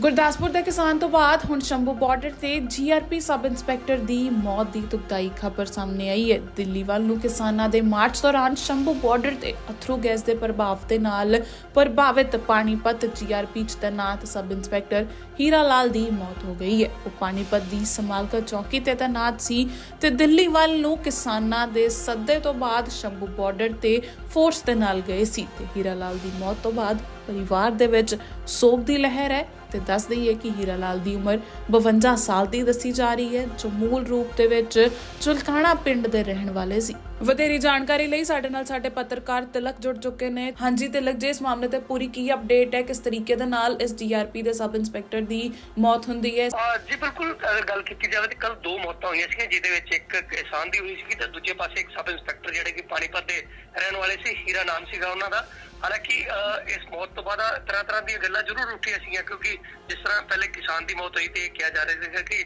ਗੁਰਦਾਸਪੁਰ ਦੇ ਕਿਸਾਨ ਤੋਂ ਬਾਅਦ ਹੁਣ ਸ਼ੰਭੂ ਬਾਰਡਰ ਤੇ ਜੀਆਰਪੀ ਸਬ ਇੰਸਪੈਕਟਰ ਦੀ ਮੌਤ ਦੀ ਦੁਖਦਾਈ ਖਬਰ ਸਾਹਮਣੇ ਆਈ ਹੈ। ਦਿੱਲੀ ਵੱਲ ਨੂੰ ਕਿਸਾਨਾਂ ਦੇ ਮਾਰਚ ਦੌਰਾਨ ਸ਼ੰਭੂ ਬਾਰਡਰ ਤੇ ਅਥਰੂ ਗੈਸ ਦੇ ਪ੍ਰਭਾਵ ਦੇ ਨਾਲ ਪ੍ਰਭਾਵਿਤ ਪਾਣੀਪਤ ਜੀਆਰਪੀ ਚ ਤੈਨਾਤ ਸਬ ਇੰਸਪੈਕਟਰ ਹੀਰਾ ਲਾਲ ਦੀ ਮੌਤ ਹੋ ਗਈ ਹੈ। ਉਹ ਪਾਣੀਪਤ ਦੀ ਸਮਾਲਕਾ ਚੌਕੀ ਤੇ ਤੈਨਾਤ ਸੀ ਤੇ ਦਿੱਲੀ ਵੱਲ ਨੂੰ ਕਿਸਾਨਾਂ ਦੇ ਸੱਦੇ ਤੋਂ ਬਾਅਦ ਸ਼ੰਭੂ ਬਾਰਡਰ ਤੇ ਫੋਰਸ ਦੇ ਨਾਲ ਗਏ ਸੀ ਤੇ ਹੀਰਾ ਲਾਲ ਦੀ ਮੌਤ ਤੋਂ ਬਾਅਦ ਪਰਿਵਾਰ ਦੇ ਵਿੱਚ ਸੋਗ ਦੀ ਲਹਿਰ ਹੈ। ਤੇ ਦੱਸ ਦਈਏ ਕਿ ਹੀਰਾ ਲਾਲ ਦੀ ਉਮਰ 52 ਸਾਲ ਦੀ ਦੱਸੀ ਜਾ ਰਹੀ ਹੈ, ਜੋ ਮੂਲ ਰੂਪ ਦੇ ਵਿੱਚ ਚੁਲਕਾਣਾ ਪਿੰਡ ਦੇ ਰਹਿਣ ਵਾਲੇ ਸੀ। ਵਧੇਰੀ ਜਾਣਕਾਰੀ ਲਈ ਸਾਡੇ ਨਾਲ ਸਾਡੇ ਪੱਤਰਕਾਰ ਤਿਲਕ ਜੁੜ ਚੁੱਕੇ ਨੇ। ਹਾਂਜੀ ਤਿਲਕ ਜੀ, ਇਸ ਮਾਮਲੇ ਤੇ ਪੂਰੀ ਕੀ ਅਪਡੇਟ ਹੈ? ਕਿਸ ਤਰੀਕੇ ਦੇ ਨਾਲ ਇਸ ਡੀਆਰਪੀ ਦੇ ਸਬ ਇੰਸਪੈਕਟਰ ਦੀ ਮੌਤ ਹੁੰਦੀ ਹੈ? ਜੀ, ਬਿਲਕੁਲ ਅਗਰ ਗੱਲ ਕੀਤੀ ਜਾਵੇ ਤਾਂ ਕੱਲ ਦੋ ਮੌਤਾਂ ਹੋਈਆਂ ਸੀ ਜਿਹਦੇ ਵਿੱਚ ਇੱਕ ਕਿਸਾਨ ਦੀ ਹੋਈ ਸੀ ਤੇ ਦੂਜੇ ਪਾਸੇ ਇੱਕ ਸਬ ਇੰਸਪੈਕਟਰ ਜਿਹੜੇ ਕਿ ਪਾਣੀਪਤ ਦੇ ਰਹਿਣ ਵਾਲੇ ਸੀ, ਹੀਰਾ ਨਾਮ ਸੀਗਾ ਉਹਨਾਂ ਦਾ। ਹਾਲਾਂਕਿ ਅਹ, ਇਸ ਮੌਤ ਤੋਂ ਬਾਅਦ ਤਰ੍ਹਾਂ ਤਰ੍ਹਾਂ ਦੀਆਂ ਗੱਲਾਂ ਜ਼ਰੂਰ ਉੱਠੀਆਂ ਸੀਗੀਆਂ ਕਿਉਂਕਿ ਜਿਸ ਤਰ੍ਹਾਂ ਪਹਿਲੇ ਕਿਸਾਨ ਦੀ ਮੌਤ ਹੋਈ ਤੇ ਇਹ ਕਿਹਾ ਜਾ ਰਿਹਾ ਸੀਗਾ ਕਿ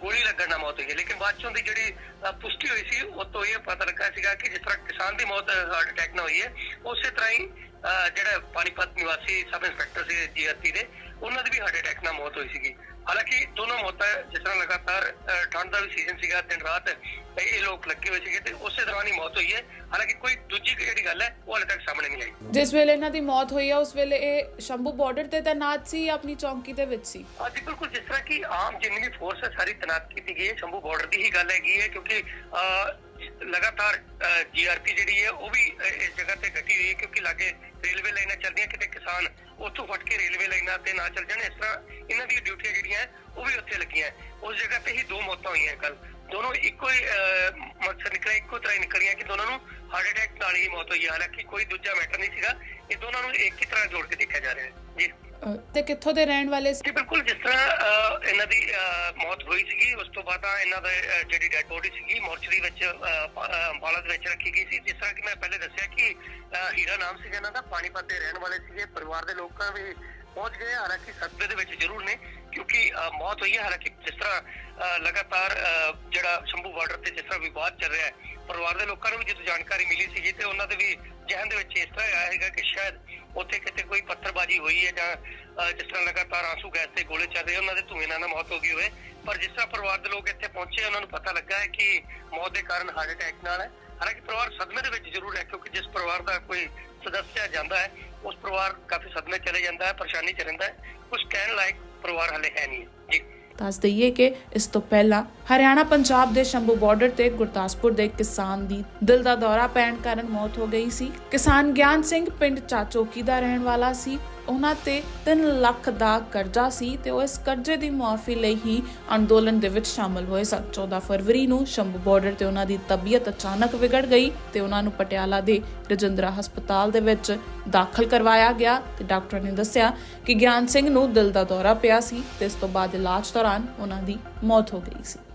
ਗੋਲੀ ਲੱਗਣ ਨਾਲ ਮੌਤ ਹੋਈ ਹੈ। ਲੇਕਿਨ ਬਾਅਦ ਚੋਂ ਦੀ ਜਿਹੜੀ ਪੁਸ਼ਟੀ ਹੋਈ ਸੀ ਉਹ ਤੋਂ ਇਹ ਪਤਾ ਲੱਗਾ ਸੀਗਾ ਕਿ ਜਿਸ ਤਰ੍ਹਾਂ ਕਿਸਾਨ ਦੀ ਮੌਤ ਹਾਰਟ ਅਟੈਕ ਨਾਲ ਹੋਈ ਹੈ ਉਸੇ ਤਰ੍ਹਾਂ ਹੀ ਅਹ, ਜਿਹੜਾ ਪਾਣੀਪਤ ਨਿਵਾਸੀ ਸਬ ਇੰਸਪੈਕਟਰ ਸੀ ਜੀਆਰਪੀ ਦੇ ਉਹਨਾਂ ਦੀ ਵੀ ਹਾਰਟ ਅਟੈਕ ਨਾਲ ਮੌਤ ਹੋਈ ਸੀਗੀ। ਹਾਲਾਂਕਿ ਦੋਨੋਂ ਮੌਤਾਂ ਜਿਸ ਤਰ੍ਹਾਂ ਲਗਾਤਾਰ ਠੰਡ ਦਾ ਵੀ ਸੀਜ਼ਨ ਸੀਗਾ ਦਿਨ ਰਾਤ ਇਹ ਲੋਕ ਲੱਗੇ ਹੋਏ ਸੀਗੇ ਤੇ ਉਸੇ ਦੌਰਾਨ ਹੀ ਮੌਤ ਹੋਈ ਹੈ ਹਾਲਾਂਕਿ ਕੋਈ ਦੂਜੀ ਜਿਹੜੀ ਗੱਲ ਹੈ ਉਹ ਹਾਲੇ ਤੱਕ ਸਾਹਮਣੇ ਨਹੀਂ ਆਈ ਜਿਸ ਵੇਲੇ ਇਹਨਾਂ ਦੀ ਮੌਤ ਹੋਈ ਹੈ ਉਸ ਵੇਲੇ ਇਹ ਸ਼ੰਭੂ ਬਾਰਡਰ ਤੇ ਤੈਨਾਤ ਸੀ ਜਾਂ ਆਪਣੀ ਚੌਂਕੀ ਦੇ ਵਿੱਚ ਸੀ ਅੱਜ ਬਿਲਕੁਲ ਜਿਸ ਤਰ੍ਹਾਂ ਕਿ ਆਮ ਜਿੰਨੀ ਵੀ ਫੋਰਸ ਹੈ ਸਾਰੀ ਤੈਨਾਤ ਕੀਤੀ ਗਈ ਹੈ ਸ਼ੰਭੂ ਬਾਰਡਰ ਦੀ ਹੀ ਗੱਲ ਹੈਗੀ ਹੈ ਕਿਉਂਕਿ ਅਹ, ਲਗਾਤਾਰ ਜੀਆਰਪੀ ਜਿਹੜੀ ਹੈ ਉਹ ਵੀ ਅਹ, ਇਸ ਜਗ੍ਹਾ ਤੇ ਡਟੀ ਹੋਈ ਹੈ ਕਿਉਂਕਿ ਲਾਗੇ ਰੇਲਵੇ ਲਾਈਨਾਂ ਚੱਲਦੀਆਂ ਕਿਤੇ ਕਿਸਾਨ ਉੱਥੋਂ ਫਟ ਕੇ ਰੇਲਵੇ ਲਾਈਨਾਂ ਤੇ ਨਾ ਚੱਲ ਜਾਣ ਇਸ ਤਰ੍ਹਾਂ ਇਹਨਾਂ ਦੀਆਂ ਡਿਊਟੀਆਂ ਜਿਹੜੀਆਂ ਹੈ, ਉਹ ਵੀ ਉੱਥੇ ਲੱਗੀਆਂ ਹੈ। ਉਸ ਜਗ੍ਹਾ ਤੇ ਹੀ ਦੋ ਮੌਤਾਂ ਹੋਈਆਂ ਕੱਲ ਦੋਨੋਂ ਇੱਕੋ ਹੀ ਮਕਸਦ ਨਿਕਲਿਆ ਇੱਕੋ ਤਰ੍ਹਾਂ ਹੀ ਨਿਕਲੀਆਂ ਕਿ ਦੋਨਾਂ ਨੂੰ ਹਾਰਟ ਅਟੈਕ ਨਾਲ ਹੀ ਮੌਤ ਹੋਈ ਹੈ ਹਾਲਾਂਕਿ ਕੋਈ ਦੂਜਾ ਮੈਟਰ ਨਹੀਂ ਸੀਗਾ। ਇਹ ਦੋਨਾਂ ਨੂੰ ਇੱਕ ਹੀ ਤਰ੍ਹਾਂ ਜੋੜ ਕੇ ਦੇਖਿਆ ਜਾ ਰਿਹਾ ਹੈ। ਜੀ। ਤੇ ਕਿੱਥੋਂ ਦੇ ਰਹਿਣ ਵਾਲੇ ਸੀ? ਬਿਲਕੁਲ ਜਿਸ ਤਰ੍ਹਾਂ ਇਹਨਾਂ ਦੀ ਮੌਤ ਹੋਈ ਸੀਗੀ ਉਸ ਤੋਂ ਬਾਅਦ ਇਹਨਾਂ ਦੇ ਜਿਹੜੀ ਡੈਡ ਬੋਡੀ ਸੀਗੀ ਮੋਰਚਰੀ ਵਿੱਚ ਅੰਬਾਲਾ ਦੇ ਵਿੱਚ ਰੱਖੀ ਗਈ ਸੀ। ਜਿਸ ਤਰ੍ਹਾਂ ਕਿ ਮੈਂ ਪਹਿਲੇ ਦੱਸਿਆ ਕਿ ਹੀਰਾ ਨਾਮ ਸੀਗਾ ਇਹਨਾਂ ਦਾ ਪਾਣੀਪਤ ਦੇ ਰਹਿਣ ਵਾਲੇ ਸੀਗੇ। ਪਰਿਵਾਰ ਦੇ ਲੋਕਾਂ ਵੀ ਪਹੁੰਚ ਗਏ ਹਾਲਾਂਕਿ ਸਦਮੇ ਦੇ ਵਿੱਚ ਜ਼ਰੂਰ ਨੇ। ਕਿਉਂਕਿ ਮੌਤ ਹੋਈ ਹੈ। ਹਾਲਾਂਕਿ ਜਿਸ ਤਰ੍ਹਾਂ ਅਹ, ਲਗਾਤਾਰ ਅਹ, ਜਿਹੜਾ ਸ਼ੰਭੂ ਬਾਰਡਰ ਤੇ ਜਿਸ ਤਰ੍ਹਾਂ ਵਿਵਾਦ ਚੱਲ ਰਿਹਾ ਹੈ ਪਰਿਵਾਰ ਦੇ ਲੋਕਾਂ ਨੂੰ ਵੀ ਜਦੋਂ ਜਾਣਕਾਰੀ ਮਿਲੀ ਸੀਗੀ ਤੇ ਉਹਨਾਂ ਦੇ ਵੀ ਜਹਨ ਦੇ ਵਿੱਚ ਇਸ ਤਰ੍ਹਾਂ ਆਇਆ ਹੈਗਾ ਕਿ ਸ਼ਾਇਦ ਉੱਥੇ ਕਿਤੇ ਕੋਈ ਪੱਥਰਬਾਜ਼ੀ ਹੋਈ ਹੈ ਜਾਂ ਜਿਸ ਤਰ੍ਹਾਂ ਲਗਾਤਾਰ ਆਂਸੂ ਗੈਸ ਤੇ ਗੋਲੇ ਚੱਲ ਰਹੇ ਉਹਨਾਂ ਦੇ ਧੂਏ ਨਾਲ ਮੌਤ ਹੋ ਗਈ ਹੋਵੇ। ਪਰ ਜਿਸ ਤਰ੍ਹਾਂ ਪਰਿਵਾਰ ਦੇ ਲੋਕ ਇੱਥੇ ਪਹੁੰਚੇ ਉਹਨਾਂ ਨੂੰ ਪਤਾ ਲੱਗਾ ਹੈ ਕਿ ਮੌਤ ਦੇ ਕਾਰਨ ਹਾਰਟ ਅਟੈਕ ਨਾਲ ਹੈ। ਹਾਲਾਂਕਿ ਪਰਿਵਾਰ ਸਦਮੇ ਦੇ ਵਿੱਚ ਜ਼ਰੂਰ ਹੈ ਕਿਉਂਕਿ ਜਿਸ ਪਰਿਵਾਰ ਦਾ ਕੋਈ ਸਦੱਸਿਆ ਜਾਂਦਾ ਹੈ ਉਸ ਪਰਿਵਾਰ ਕਾਫੀ ਸਦਮੇ ਚਲੇ ਜਾਂਦਾ ਹੈ ਪਰੇਸ਼ਾਨੀ ਚ ਰਹਿੰਦਾ ਹੈ। ਕੁਝ ਕਹਿਣ ਲਾਇਕ ਪਰਿਵਾਰ ਹਲੇ ਹੈ ਨਹੀਂ। ਜੀ। ਦੱਸ ਦਈਏ ਕਿ ਇਸ ਤੋਂ ਪਹਿਲਾਂ ਹਰਿਆਣਾ ਪੰਜਾਬ ਦੇ ਸ਼ੰਭੂ ਬਾਰਡਰ ਤੇ ਗੁਰਦਾਸਪੁਰ ਦੇ ਕਿਸਾਨ ਦੀ ਦਿਲ ਦਾ ਦੌਰਾ ਪੈਣ ਕਾਰਨ ਮੌਤ ਹੋ ਗਈ ਸੀ। ਕਿਸਾਨ ਗਿਆਨ ਸਿੰਘ ਪਿੰਡ ਚਾਚੋਕੀ ਦਾ ਰਹਿਣ ਵਾਲਾ ਸੀ। ਉਹਨਾਂ ਤੇ 3 ਲੱਖ ਦਾ ਕਰਜ਼ਾ ਸੀ ਤੇ ਉਹ ਇਸ ਕਰਜ਼ੇ ਦੀ ਮੁਆਫੀ ਲਈ ਹੀ ਅੰਦੋਲਨ ਦੇ ਵਿੱਚ ਸ਼ਾਮਲ ਹੋਏ ਸਨ। 14 ਫਰਵਰੀ ਨੂੰ ਸ਼ੰਭੂ ਬਾਰਡਰ ਤੇ ਉਹਨਾਂ ਦੀ ਤਬੀਅਤ ਅਚਾਨਕ ਵਿਗੜ ਗਈ ਤੇ ਉਹਨਾਂ ਨੂੰ ਪਟਿਆਲਾ ਦੇ ਰਜਿੰਦਰਾ ਹਸਪਤਾਲ ਦੇ ਵਿੱਚ ਦਾਖਲ ਕਰਵਾਇਆ ਗਿਆ ਤੇ ਡਾਕਟਰ ਨੇ ਦੱਸਿਆ ਕਿ ਗਿਆਨ ਸਿੰਘ ਨੂੰ ਦਿਲ ਦਾ ਦੌਰਾ ਪਿਆ ਸੀ ਤੇ ਇਸ ਤੋਂ ਬਾਅਦ ਇਲਾਜ ਦੌਰਾਨ ਉਹਨਾਂ ਦੀ ਮੌਤ ਹੋ ਗਈ ਸੀ।